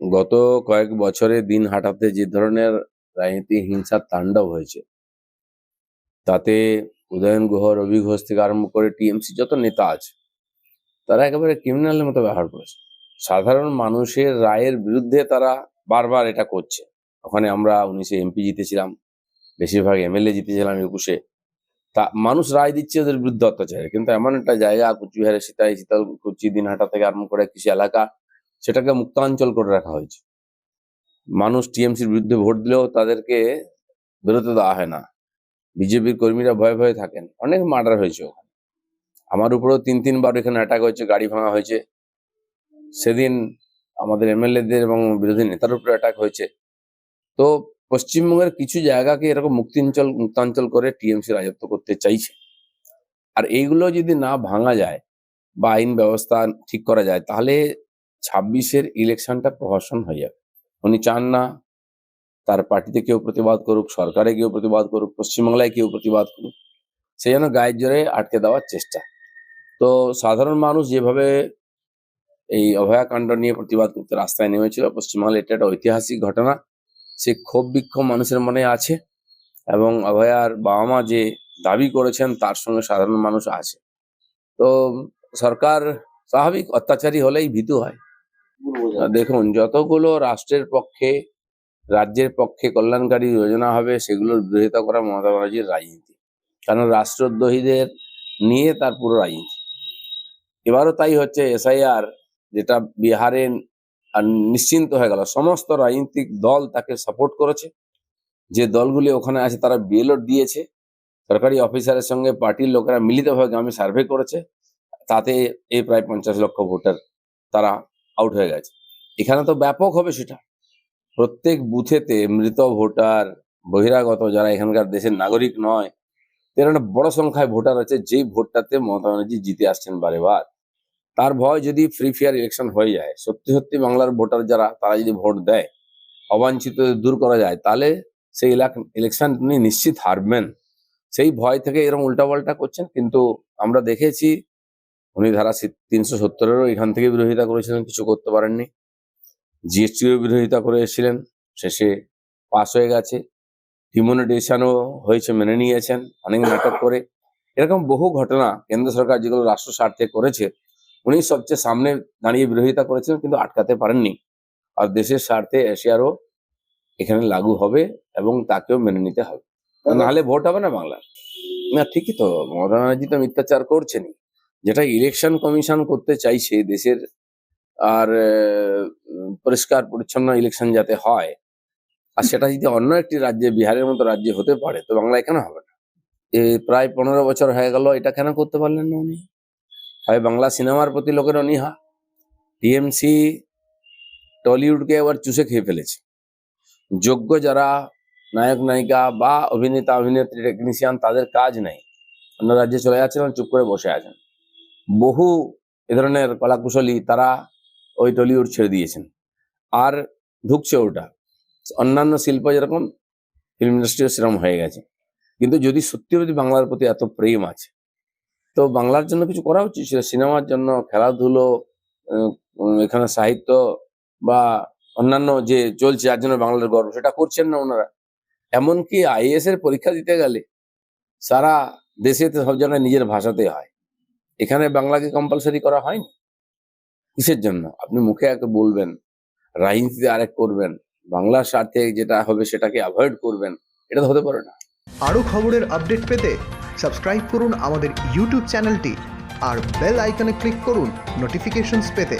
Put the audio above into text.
গত কয়েক বছরে দিন হাঁটাতে যে ধরনের রাজনীতি হিংসার তাণ্ডব হয়েছে, তাতে উদয়ন গুহ, রবি ঘোষ থেকে আরম্ভ করে টিএমসি যত নেতা আছে, তারা একেবারে ক্রিমিনালের মতো ব্যবহার করেছে। সাধারণ মানুষের রায়ের বিরুদ্ধে তারা বারবার এটা করছে। ওখানে আমরা উনিশে এমপি জিতেছিলাম, বেশিরভাগ এমএলএ জিতেছিলাম একুশে। তা মানুষ রায় দিচ্ছে ওদের বিরুদ্ধে অত্যাচারে, কিন্তু এমন একটা জায়গা কুচবিহারের সীতাই, শীতল কুচি, দিনহাটা থেকে আরম্ভ করে কিছু এলাকা সেটাকে মুক্তাঞ্চল করে রাখা হয়েছে। মানুষ টিএমসির বিরুদ্ধে ভোট দিলেও তাদেরকে বেরোতে দেওয়া হয় না। বিজেপির কর্মীরা ভয়ে ভয়ে থাকেন। অনেক মার্ডার হয়েছে ওখানে। আমার উপরেও তিন তিনবার এখানে অ্যাটাক হয়েছে, গাড়ি ভাঙা হয়েছে। সেদিন আমাদের এমএলএদের এবং বিরোধী নেতার উপরে অ্যাটাক হয়েছে। তো পশ্চিমবঙ্গের কিছু জায়গাকে এরকম মুক্তাঞ্চল মুক্তাঞ্চল করে টিএমসি রাজত্ব করতে চাইছে। আর এইগুলো যদি না ভাঙা যায় বা আইন ব্যবস্থা ঠিক করা যায়, তাহলে ছাব্বিশের ইলেকশনটা প্রহসন হয়ে যাবে। উনি চান না তার পার্টিতে কেউ প্রতিবাদ করুক, সরকারে কেউ প্রতিবাদ করুক, পশ্চিমবাংলায় কেউ প্রতিবাদ করুক। সেই জন্য গায়ের জোরে আটকে দেওয়ার চেষ্টা। তো সাধারণ মানুষ যেভাবে এই অভয়াকাণ্ড নিয়ে প্রতিবাদ করতে রাস্তায় নেমেছিল, পশ্চিমবাংলায় এটা একটা ঐতিহাসিক ঘটনা। সে ক্ষোভ বিক্ষোভ মানুষের মনে আছে এবং অভয়ার বাবা মা যে দাবি করেছেন তার সঙ্গে সাধারণ মানুষ আছে। তো সরকার স্বাভাবিক অত্যাচারী হলেই ভীতু হয়। দেখুন যতগুলো রাষ্ট্রের পক্ষে রাজ্যের পক্ষে কল্যাণকারী যোজনা হবে সেগুলোর বিরোধিতা করা মমতা ব্যানার্জির রাজনীতি। কারণ রাষ্ট্রদ্রোহীদের নিয়ে তার পুরো রাজনীতি। এবারও তাই হচ্ছে এসআইআর যেটা বিহারে নিশ্চিন্ত হয়ে গেল। সমস্ত রাজনৈতিক দল তাকে সাপোর্ট করেছে। যে দলগুলি ওখানে আছে তারা বিএলও দিয়েছে। সরকারি অফিসারের সঙ্গে পার্টির লোকেরা মিলিতভাবে গ্রামে সার্ভে করেছে। তাতে এই প্রায় পঞ্চাশ লক্ষ ভোটার তারা আউট হয়ে গেছে। এখানে তো ব্যাপক হবে সেটা। প্রত্যেক বুথেতে মৃত ভোটার, বহিরাগত যারা এখানকার দেশের নাগরিক নয় এর একটা বড় সংখ্যায় ভোটার আছে যেই ভোটটাতে মমতা ব্যানার্জি জিতে আসছেন বারে বার। তার ভয় যদি ফ্রি ফেয়ার ইলেকশন হয়ে যায়, সত্যি সত্যি বাংলার ভোটার যারা, তারা যদি ভোট দেয়, অবাঞ্ছিত দূর করা যায়, তাহলে সেই ইলেকশন উনি নিশ্চিত হারবেন। সেই ভয় থেকে এরকম উল্টাপাল্টা করছেন, কিন্তু আমরা দেখেছি উনি ধারা তিনশো সত্তরেরও এখান থেকে বিরোধিতা করেছিলেন, কিছু করতে পারেননি। জিএসটিও বিরোধিতা করে এসেছিলেন, শেষে পাস হয়ে গেছে। ডিমোনিটেশনও হয়েছে, মেনে নিয়েছেন, অনেক নাটক করে। এরকম বহু ঘটনা কেন্দ্র সরকার যেগুলো রাষ্ট্র স্বার্থে করেছে, উনি সবচেয়ে সামনে দাঁড়িয়ে বিরোধিতা করেছিলেন কিন্তু আটকাতে পারেননি। আর দেশের স্বার্থে এশিয়ারও এখানে লাগু হবে এবং তাকেও মেনে নিতে হবে। নাহলে ভোট হবে না বাংলার। না, ঠিকই তো, মমতা ব্যানার্জি তো মিথ্যাচার করছেনই। যেটা ইলেকশন কমিশন করতে চাইছে দেশের, আর পরিষ্কার পরিচ্ছন্ন ইলেকশন যাতে হয়, আর সেটা যদি অন্য একটি রাজ্যে, বিহারের মতো রাজ্যে হতে পারে, তো বাংলায় কেন হবে না? এই প্রায় পনেরো বছর হয়ে গেল, এটা কেন করতে পারলেন না উনি? হয় বাংলা সিনেমার প্রতি লোকের অনীহা? টিএমসি, টলিউডকে আবার চুষে খেয়ে ফেলেছে। যোগ্য যারা নায়ক, নায়িকা বা অভিনেতা, অভিনেত্রী টেকনিশিয়ান তাদের কাজ নেই। অন্য রাজ্যে চলে যাচ্ছেন চুপ করে বসে আছেন। বহু এ ধরনের কলাকুশলী তারা ওই টলিউড ছেড়ে দিয়েছেন। আর ঢুকছে ওটা। অন্যান্য শিল্প যেরকম ফিল্ম ইন্ডাস্ট্রিও সেরকম হয়ে গেছে। কিন্তু যদি সত্যি যদি বাংলার প্রতি এত প্রেম আছে, তো বাংলার জন্য কিছু করা উচিত ছিল। সিনেমার জন্য, খেলাধুলো এখানে সাহিত্য বা অন্যান্য যে চলছে, যার জন্য বাংলার গর্ব, সেটা করছেন না ওনারা। এমনকি আইএস এর পরীক্ষা দিতে গেলে সারা দেশে সব জায়গায় নিজের ভাষাতে হয়। এখানে বাংলাকে কম্পালসারি করা হয়নি? কিসের জন্য? আপনি মুখে এক বলবেন, রাজনীতিতে আরেক করবেন, বাংলার স্বার্থে যেটা হবে সেটাকে অ্যাভয়েড করবেন, এটা তো হতে পারে না। আরও খবরের আপডেট পেতে সাবস্ক্রাইব করুন আমাদের ইউটিউব চ্যানেলটি আর বেল আইকনে ক্লিক করুন নোটিফিকেশনস পেতে।